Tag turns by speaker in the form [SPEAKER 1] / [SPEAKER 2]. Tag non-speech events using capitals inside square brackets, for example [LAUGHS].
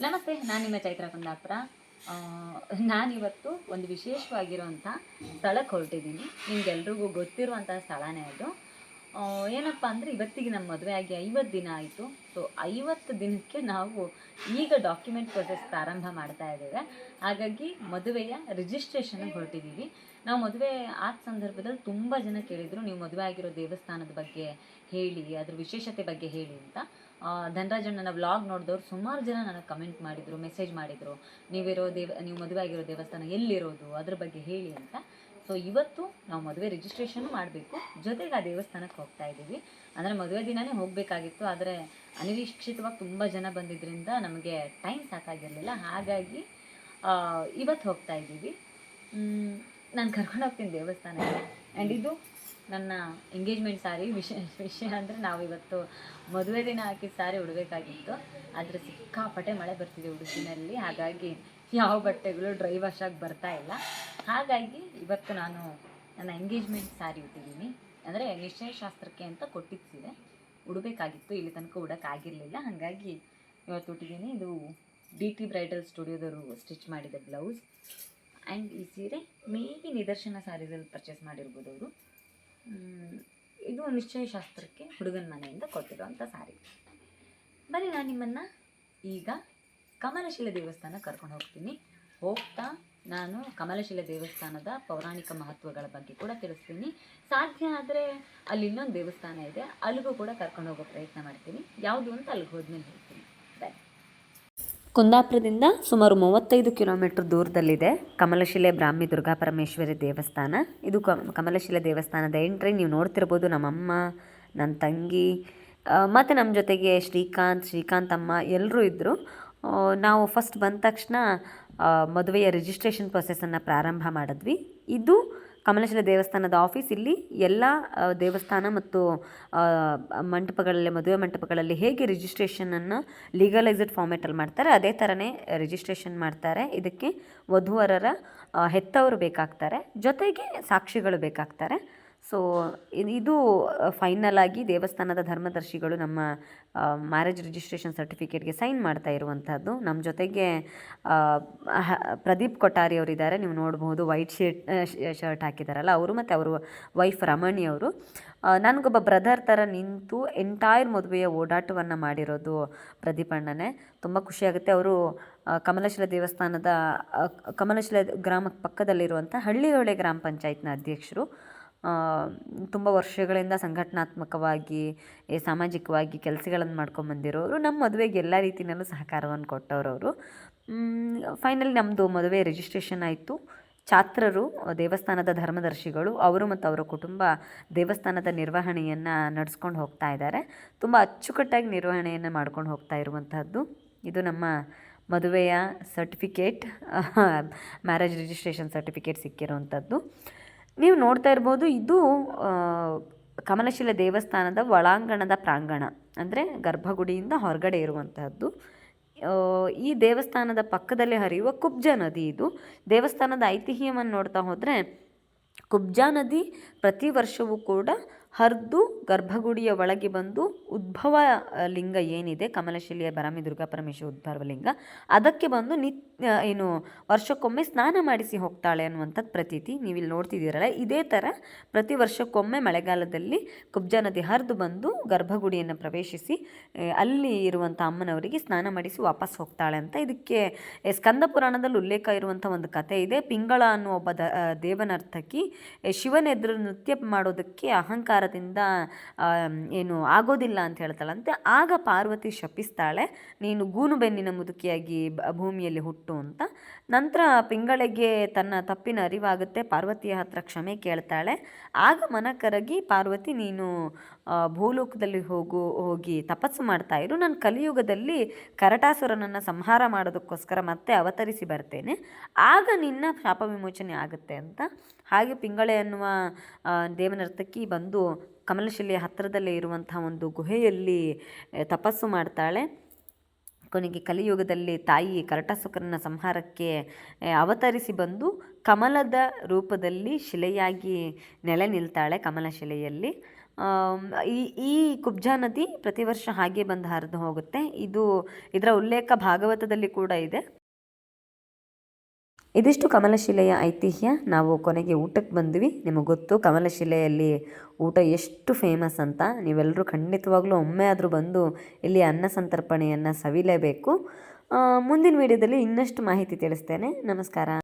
[SPEAKER 1] ನಮಸ್ತೆ ನಾನು ನಿಮ್ಮ ಚೈತ್ರ ಕುಂದಾಪುರ. ನಾನಿವತ್ತು ಒಂದು ವಿಶೇಷವಾಗಿರುವಂಥ ಸ್ಥಳಕ್ಕೆ ಹೊರಟಿದ್ದೀನಿ. ನಿಮ್ಗೆಲ್ರಿಗೂ ಗೊತ್ತಿರುವಂಥ ಸ್ಥಳನೇ ಅದು. ಏನಪ್ಪ ಅಂದರೆ ಇವತ್ತಿಗೆ ನಮ್ಮ ಮದುವೆ ಆಗಿ ಐವತ್ತು ದಿನ ಆಯಿತು. ಸೊ ಐವತ್ತು ದಿನಕ್ಕೆ ನಾವು ಈಗ ಡಾಕ್ಯುಮೆಂಟ್ ಪ್ರೊಸೆಸ್ ಪ್ರಾರಂಭ ಮಾಡ್ತಾ ಇದ್ದೇವೆ. ಹಾಗಾಗಿ ಮದುವೆಯ ರಿಜಿಸ್ಟ್ರೇಷನ್ಗೆ ಹೊರಟಿದ್ದೀವಿ. ನಾವು ಮದುವೆ ಆದ ಸಂದರ್ಭದಲ್ಲಿ ತುಂಬ ಜನ ಕೇಳಿದರು, ನೀವು ಮದುವೆ ಆಗಿರೋ ದೇವಸ್ಥಾನದ ಬಗ್ಗೆ ಹೇಳಿ, ಅದ್ರ ವಿಶೇಷತೆ ಬಗ್ಗೆ ಹೇಳಿ ಅಂತ. ಧನರಾಜಣ್ಣನ ವ್ಲಾಗ್ ನೋಡಿದವ್ರು ಸುಮಾರು ಜನ ನನಗೆ ಕಮೆಂಟ್ ಮಾಡಿದರು ಮೆಸೇಜ್ ಮಾಡಿದರು, ನೀವಿರೋ ದೇವ, ನೀವು ಮದುವೆ ಆಗಿರೋ ದೇವಸ್ಥಾನ ಎಲ್ಲಿರೋದು, ಅದ್ರ ಬಗ್ಗೆ ಹೇಳಿ ಅಂತ. ಸೊ ಇವತ್ತು ನಾವು ಮದುವೆ ರಿಜಿಸ್ಟ್ರೇಷನ್ ಮಾಡಬೇಕು. ಜೊತೆಗೆ ಆ ದೇವಸ್ಥಾನಕ್ಕೆ ಹೋಗ್ತಾ ಇದ್ದೀವಿ. ಅಂದರೆ ಮದುವೆ ದಿನವೇ ಹೋಗಬೇಕಾಗಿತ್ತು. ಆದರೆ ಅನಿರೀಕ್ಷಿತವಾಗಿ ತುಂಬ ಜನ ಬಂದಿದ್ದರಿಂದ ನಮಗೆ ಟೈಮ್ ಸಾಕಾಗಿರಲಿಲ್ಲ ಹಾಗಾಗಿ ಇವತ್ತು ಹೋಗ್ತಾ ಇದ್ದೀವಿ. ನಾನು ಕರ್ಕೊಂಡು ಹೋಗ್ತೀನಿ ದೇವಸ್ಥಾನಕ್ಕೆ. ಆ್ಯಂಡ್ ಇದು ನನ್ನ ಎಂಗೇಜ್ಮೆಂಟ್ ಸಾರಿ ವಿಷಯ ವಿಷಯ ಅಂದರೆ ನಾವು ಇವತ್ತು ಮದುವೆ ದಿನ ಹಾಕಿದ ಸಾರಿ ಉಡಬೇಕಾಗಿತ್ತು. ಆದರೆ ಸಿಕ್ಕಾಪಟ್ಟೆ ಮಳೆ ಬರ್ತಿದೆ ಉಡುಪಿನಲ್ಲಿ. ಹಾಗಾಗಿ ಯಾವ ಬಟ್ಟೆಗಳು ಡ್ರೈ ವಾಶ್ ಆಗಿ ಬರ್ತಾ ಇಲ್ಲ. ಹಾಗಾಗಿ ಇವತ್ತು ನಾನು ನನ್ನ ಎಂಗೇಜ್ಮೆಂಟ್ ಸಾರಿ ಉಟ್ಟಿದ್ದೀನಿ. ಅಂದರೆ ನಿಶ್ಚಯ ಶಾಸ್ತ್ರಕ್ಕೆ ಅಂತ ಕೊಟ್ಟಿದ್ದಿದೆ. ಉಡಬೇಕಾಗಿತ್ತು, ಇಲ್ಲಿ ತನಕ ಉಡೋಕ್ಕಾಗಿರಲಿಲ್ಲ. ಹಾಗಾಗಿ ಇವತ್ತು ಉಟ್ಟಿದ್ದೀನಿ. ಇದು ಡಿ ಟಿ ಬ್ರೈಡಲ್ ಸ್ಟುಡಿಯೋದವರು ಸ್ಟಿಚ್ ಮಾಡಿದ ಬ್ಲೌಸ್ ಆ್ಯಂಡ್ ಈ ಸೀರೆ ಮೇಬಿ ನಿದರ್ಶನ ಸಾರಿದಲ್ಲಿ ಪರ್ಚೇಸ್ ಮಾಡಿರ್ಬೋದು ಅವರು. ಇದು ನಿಶ್ಚಯ ಶಾಸ್ತ್ರಕ್ಕೆ ಹುಡುಗನ ಮನೆಯಿಂದ ಕೊಟ್ಟಿರುವಂಥ ಸಾರಿ ಬನ್ನಿ ನಾನು ನಿಮ್ಮನ್ನು ಈಗ ಕಮಲಶಿಲೆ ದೇವಸ್ಥಾನ ಕರ್ಕೊಂಡು ಹೋಗ್ತೀನಿ. ಹೋಗ್ತಾ ನಾನು ಕಮಲಶಿಲೆ ದೇವಸ್ಥಾನದ ಪೌರಾಣಿಕ ಮಹತ್ವಗಳ ಬಗ್ಗೆ ಕೂಡ ತಿಳಿಸ್ತೀನಿ. ಸಾಧ್ಯ ಆದರೆ ಅಲ್ಲಿ ಇನ್ನೊಂದು ದೇವಸ್ಥಾನ ಇದೆ. ಅಲ್ಲಿಗೂ ಕೂಡ ಕರ್ಕೊಂಡು ಹೋಗೋ ಪ್ರಯತ್ನ ಮಾಡ್ತೀನಿ. ಯಾವುದು ಅಂತ ಅಲ್ಲಿಗೆ ಹೋದ್ಮೇಲೆ ಹೇಳ್ತೀನಿ.
[SPEAKER 2] ಕುಂದಾಪುರದಿಂದ ಸುಮಾರು ಮೂವತ್ತೈದು ಕಿಲೋಮೀಟರ್ ದೂರದಲ್ಲಿದೆ ಕಮಲಶಿಲೆ ಬ್ರಾಹ್ಮಿ ದುರ್ಗಾ ಪರಮೇಶ್ವರಿ ದೇವಸ್ಥಾನ. ಇದು ಕಮಲಶಿಲೆ ದೇವಸ್ಥಾನದ ಎಂಟ್ರಿ. ನೀವು ನೋಡ್ತಿರ್ಬೋದು ನಮ್ಮಮ್ಮ ನನ್ನ ತಂಗಿ ಮತ್ತು ನಮ್ಮ ಜೊತೆಗೆ ಶ್ರೀಕಾಂತ್ ಶ್ರೀಕಾಂತ್ ಅಮ್ಮ ಎಲ್ಲರೂ ಇದ್ದರು ನಾವು ಫಸ್ಟ್ ಬಂದ ತಕ್ಷಣ ಮದುವೆಯ ರಿಜಿಸ್ಟ್ರೇಷನ್ ಪ್ರೊಸೆಸನ್ನು ಪ್ರಾರಂಭ ಮಾಡಿದ್ವಿ. ಇದು ಕಮಲೇಶ್ವರ ದೇವಸ್ಥಾನದ ಆಫೀಸ್ ಇಲ್ಲಿ ಎಲ್ಲ ದೇವಸ್ಥಾನ ಮತ್ತು ಮಂಟಪಗಳಲ್ಲಿ, ಮದುವೆ ಮಂಟಪಗಳಲ್ಲಿ ಹೇಗೆ ರಿಜಿಸ್ಟ್ರೇಷನನ್ನು ಲೀಗಲೈಸ್ಡ್ ಫಾರ್ಮೇಟಲ್ಲಿ ಮಾಡ್ತಾರೆ, ಅದೇ ಥರನೇ ರಿಜಿಸ್ಟ್ರೇಷನ್ ಮಾಡ್ತಾರೆ. ಇದಕ್ಕೆ ವಧುವರರ ಹೆತ್ತವರು ಬೇಕಾಗ್ತಾರೆ. ಜೊತೆಗೆ ಸಾಕ್ಷಿಗಳು ಬೇಕಾಗ್ತಾರೆ. ಸೊ ಇದು ಫೈನಲ್ ಆಗಿ ದೇವಸ್ಥಾನದ ಧರ್ಮದರ್ಶಿಗಳು ನಮ್ಮ ಮ್ಯಾರೇಜ್ ರಿಜಿಸ್ಟ್ರೇಷನ್ ಸರ್ಟಿಫಿಕೇಟ್ಗೆ ಸೈನ್ ಮಾಡ್ತಾ ಇರುವಂಥದ್ದು ನಮ್ಮ ಜೊತೆಗೆ ಪ್ರದೀಪ್ ಕೊಠಾರಿ ಅವರಿದ್ದಾರೆ. ನೀವು ನೋಡ್ಬೋದು ವೈಟ್ ಶರ್ಟ್ ಶರ್ಟ್ ಹಾಕಿದಾರಲ್ಲ, ಅವರು ಮತ್ತು ಅವರು ವೈಫ್ ರಮಣಿ ಅವರು. ನನಗೊಬ್ಬ ಬ್ರದರ್ ಥರ ನಿಂತು ಎಂಟೈರ್ ಮದುವೆಯ ಓಡಾಟವನ್ನು ಮಾಡಿರೋದು ಪ್ರದೀಪ್ ಅಣ್ಣನೇ. ತುಂಬ ಖುಷಿಯಾಗುತ್ತೆ ಅವರು ಕಮಲಶಿಲ ದೇವಸ್ಥಾನದ ಕಮಲಶಿಲ ಗ್ರಾಮಕ್ಕೆ ಪಕ್ಕದಲ್ಲಿರುವಂಥ ಹಳ್ಳಿಹೊಳೆ ಗ್ರಾಮ ಪಂಚಾಯತ್ನ ಅಧ್ಯಕ್ಷರು. ತುಂಬ ವರ್ಷಗಳಿಂದ ಸಂಘಟನಾತ್ಮಕವಾಗಿ ಸಾಮಾಜಿಕವಾಗಿ ಕೆಲಸಗಳನ್ನು ಮಾಡ್ಕೊಂಬಂದಿರೋರು ನಮ್ಮ ಮದುವೆಗೆ ಎಲ್ಲ ರೀತಿಯಲ್ಲೂ ಸಹಕಾರವನ್ನು ಕೊಟ್ಟವರು ಫೈನಲಿ ನಮ್ಮದು ಮದುವೆ ರಿಜಿಸ್ಟ್ರೇಷನ್ ಆಯಿತು. ಛಾತ್ರರು ದೇವಸ್ಥಾನದ ಧರ್ಮದರ್ಶಿಗಳು, ಅವರು ಮತ್ತು ಅವರ ಕುಟುಂಬ ದೇವಸ್ಥಾನದ ನಿರ್ವಹಣೆಯನ್ನು ನಡೆಸ್ಕೊಂಡು ಹೋಗ್ತಾ ಇದ್ದಾರೆ ತುಂಬ ಅಚ್ಚುಕಟ್ಟಾಗಿ ನಿರ್ವಹಣೆಯನ್ನು ಮಾಡ್ಕೊಂಡು ಹೋಗ್ತಾ ಇರುವಂತಹದ್ದು. ಇದು ನಮ್ಮ ಮದುವೆಯ ಸರ್ಟಿಫಿಕೇಟ್, [LAUGHS] ಮ್ಯಾರೇಜ್ ರಿಜಿಸ್ಟ್ರೇಷನ್ ಸರ್ಟಿಫಿಕೇಟ್ ಸಿಕ್ಕಿರುವಂಥದ್ದು ನೀವು ನೋಡ್ತಾ ಇರ್ಬೋದು ಇದು ಕಮಲಶಿಲ ದೇವಸ್ಥಾನದ ಒಳಾಂಗಣದ ಪ್ರಾಂಗಣ, ಅಂದರೆ ಗರ್ಭಗುಡಿಯಿಂದ ಹೊರಗಡೆ ಇರುವಂತಹದ್ದು. ಈ ದೇವಸ್ಥಾನದ ಪಕ್ಕದಲ್ಲಿ ಹರಿಯುವ ಕುಬ್ಜ ನದಿ ಇದು. ದೇವಸ್ಥಾನದ ಐತಿಹ್ಯವನ್ನು ನೋಡ್ತಾ ಹೋದರೆ ಕುಬ್ಜಾ ನದಿ ಪ್ರತಿ ವರ್ಷವೂ ಕೂಡ ಹರಿದು ಗರ್ಭಗುಡಿಯ ಒಳಗೆ ಬಂದು ಉದ್ಭವ ಲಿಂಗ ಏನಿದೆ? ಕಮಲಶಿಲೆಯ ಬರಾಮಿ ದುರ್ಗಾ ಪರಮೇಶ್ವರ ಉದ್ಭವ ಲಿಂಗ. ಅದಕ್ಕೆ ಬಂದು ನಿತ್ ಏನು, ವರ್ಷಕ್ಕೊಮ್ಮೆ ಸ್ನಾನ ಮಾಡಿಸಿ ಹೋಗ್ತಾಳೆ ಅನ್ನುವಂಥದ್ದು ಪ್ರತೀತಿ ನೀವು ಇಲ್ಲಿ ನೋಡ್ತಿದ್ದೀರಲ್ಲ. ಇದೇ ಥರ ಪ್ರತಿ ವರ್ಷಕ್ಕೊಮ್ಮೆ ಮಳೆಗಾಲದಲ್ಲಿ ಕುಬ್ಜ ನದಿ ಹರಿದು ಬಂದು ಗರ್ಭಗುಡಿಯನ್ನು ಪ್ರವೇಶಿಸಿ ಅಲ್ಲಿ ಇರುವಂಥ ಅಮ್ಮನವರಿಗೆ ಸ್ನಾನ ಮಾಡಿಸಿ ವಾಪಸ್ ಹೋಗ್ತಾಳೆ ಅಂತ ಇದಕ್ಕೆ ಸ್ಕಂದ ಪುರಾಣದಲ್ಲಿ ಉಲ್ಲೇಖ ಇರುವಂಥ ಒಂದು ಕಥೆ ಇದೆ. ಪಿಂಗಳ ಅನ್ನುವ ಒಬ್ಬ ದ ದೇವನರ್ಥಕಿ ಶಿವನೆದುರು ನೃತ್ಯ ಮಾಡೋದಕ್ಕೆ ಅಹಂಕಾರದಿಂದ ಏನು ಆಗೋದಿಲ್ಲ ಅಂತ ಹೇಳ್ತಾಳಂತೆ. ಆಗ ಪಾರ್ವತಿ ಶಪಿಸ್ತಾಳೆ. ನೀನು ಗೂನು ಬೆನ್ನಿನ ಮುದುಕಿಯಾಗಿ ಭೂಮಿಯಲ್ಲಿ ಹುಟ್ಟು ಅಂತ. ನಂತರ ಪಿಂಗಳಿಗೆ ತನ್ನ ತಪ್ಪಿನ ಅರಿವಾಗುತ್ತೆ. ಪಾರ್ವತಿಯ ಹತ್ರ ಕ್ಷಮೆ ಕೇಳ್ತಾಳೆ. ಆಗ ಮನ ಕರಗಿ ಪಾರ್ವತಿ, ನೀನು ಭೂಲೋಕದಲ್ಲಿ ಹೋಗು, ಹೋಗಿ ತಪಸ್ಸು ಮಾಡ್ತಾ ಇರು. ನಾನು ಕಲಿಯುಗದಲ್ಲಿ ಕರಟಾಸುರನನ್ನು ಸಂಹಾರ ಮಾಡೋದಕ್ಕೋಸ್ಕರ ಮತ್ತೆ ಅವತರಿಸಿ ಬರ್ತೇನೆ. ಆಗ ನಿನ್ನ ಶಾಪ ವಿಮೋಚನೆ ಆಗುತ್ತೆ ಅಂತ. ಹಾಗೆ ಪಿಂಗಳೆ ಅನ್ನುವ ದೇವನರ್ತಕಿ ಬಂದು ಕಮಲಶಿಲೆಯ ಹತ್ತಿರದಲ್ಲೇ ಇರುವಂತಹ ಒಂದು ಗುಹೆಯಲ್ಲಿ ತಪಸ್ಸು ಮಾಡ್ತಾಳೆ. ಕೊನೆಗೆ ಕಲಿಯುಗದಲ್ಲಿ ತಾಯಿ ಕರಟಾಸುರನ ಸಂಹಾರಕ್ಕೆ ಅವತರಿಸಿ ಬಂದು ಕಮಲದ ರೂಪದಲ್ಲಿ ಶಿಲೆಯಾಗಿ ನೆಲೆ ನಿಲ್ತಾಳೆ ಕಮಲ ಶಿಲೆಯಲ್ಲಿ ಈ ಈ ಕುಬ್ಜಾ ನದಿ ಪ್ರತಿ ವರ್ಷ ಹಾಗೆ ಬಂದು ಹರಿದು ಹೋಗುತ್ತೆ. ಇದು ಇದರ ಉಲ್ಲೇಖ ಭಾಗವತದಲ್ಲಿ ಕೂಡ ಇದೆ. ಇದಿಷ್ಟು ಕಮಲಶಿಲೆಯ ಐತಿಹ್ಯ. ನಾವು ಕೊನೆಗೆ ಊಟಕ್ಕೆ ಬಂದ್ವಿ. ನಿಮಗೆ ಗೊತ್ತು ಕಮಲಶಿಲೆಯಲ್ಲಿ ಊಟ ಎಷ್ಟು ಫೇಮಸ್ ಅಂತ. ನೀವೆಲ್ಲರೂ ಖಂಡಿತವಾಗ್ಲೂ ಒಮ್ಮೆ ಆದರೂ ಬಂದು ಇಲ್ಲಿ ಅನ್ನ ಸಂತರ್ಪಣೆಯನ್ನು ಸವಿಲೇಬೇಕು. ಮುಂದಿನ ವಿಡಿಯೋದಲ್ಲಿ ಇನ್ನಷ್ಟು ಮಾಹಿತಿ ತಿಳಿಸ್ತೇನೆ. ನಮಸ್ಕಾರ.